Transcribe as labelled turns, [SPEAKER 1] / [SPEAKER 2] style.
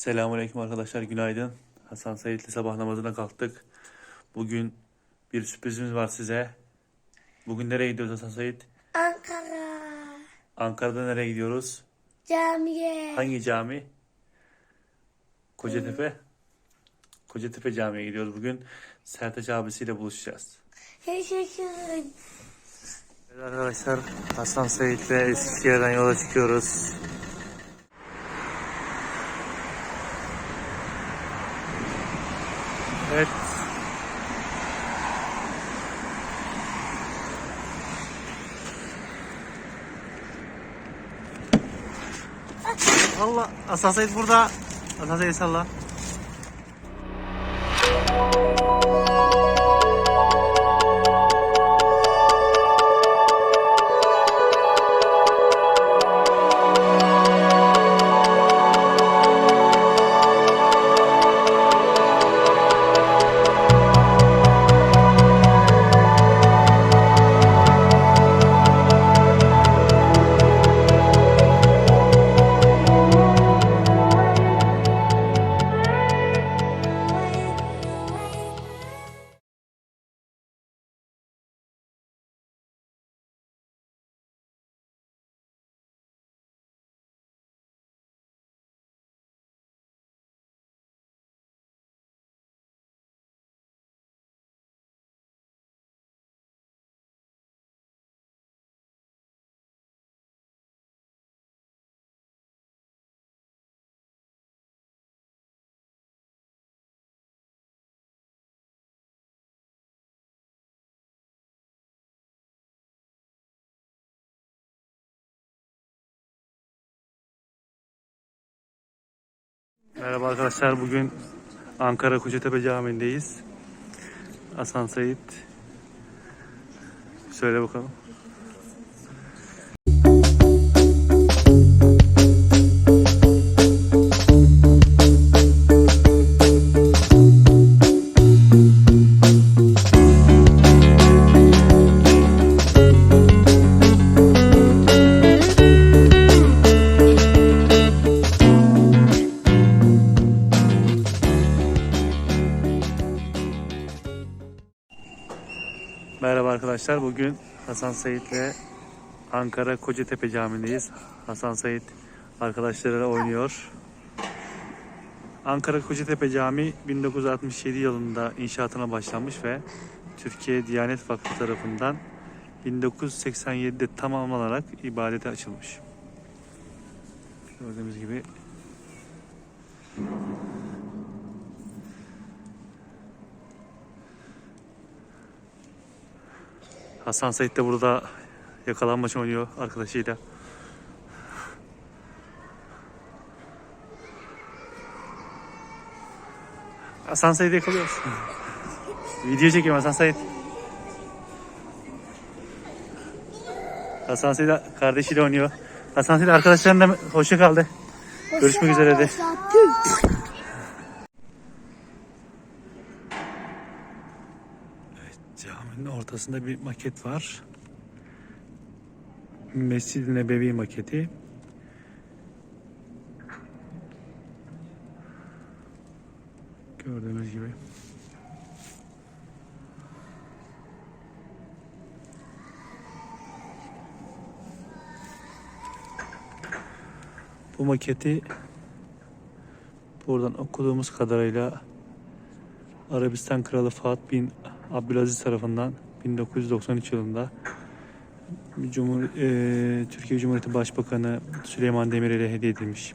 [SPEAKER 1] Selamünaleyküm arkadaşlar, günaydın. Hasan Said'le sabah namazına kalktık. Bugün bir sürprizimiz var size. Bugün nereye gidiyoruz Hasan Said?
[SPEAKER 2] Ankara
[SPEAKER 1] Ankara'da nereye gidiyoruz?
[SPEAKER 2] camiye.
[SPEAKER 1] Hangi cami? Kocatepe. Kocatepe Camii'ye gidiyoruz bugün. Sertaç abisiyle buluşacağız.
[SPEAKER 2] Teşekkür
[SPEAKER 1] Evet arkadaşlar, Hasan Said'le Eskişehir'den yola çıkıyoruz. Evet. Allah Hasan burada. Hasan salla. Merhaba arkadaşlar. Bugün Ankara Kocatepe Camii'ndeyiz. Hasan Said. Söyle bakalım. Merhaba arkadaşlar. Bugün Hasan Said'le Ankara Kocatepe Camii'ndeyiz. Hasan Said arkadaşlarıyla oynuyor. Ankara Kocatepe Camii 1967 yılında inşaatına başlanmış ve Türkiye Diyanet Vakfı tarafından 1987'de tamamlanarak ibadete açılmış. Gördüğümüz gibi Hasan Said de burada yakalanmaç oynuyor arkadaşıyla. Hasan Said'i yakalıyoruz. Video çekiyorum Hasan Said. Hasan Said kardeşiyle oynuyor. Hasan Said arkadaşlarına hoşça kaldı. Görüşmek üzere de. Ortasında bir maket var. Mescid-i Nebevi maketi. Gördüğünüz gibi. Bu maketi buradan okuduğumuz kadarıyla Arabistan Kralı Fuat bin Abdülaziz tarafından 1993 yılında Cumhur, eee, Türkiye Cumhuriyeti Başbakanı Süleyman Demirel'e hediye edilmiş.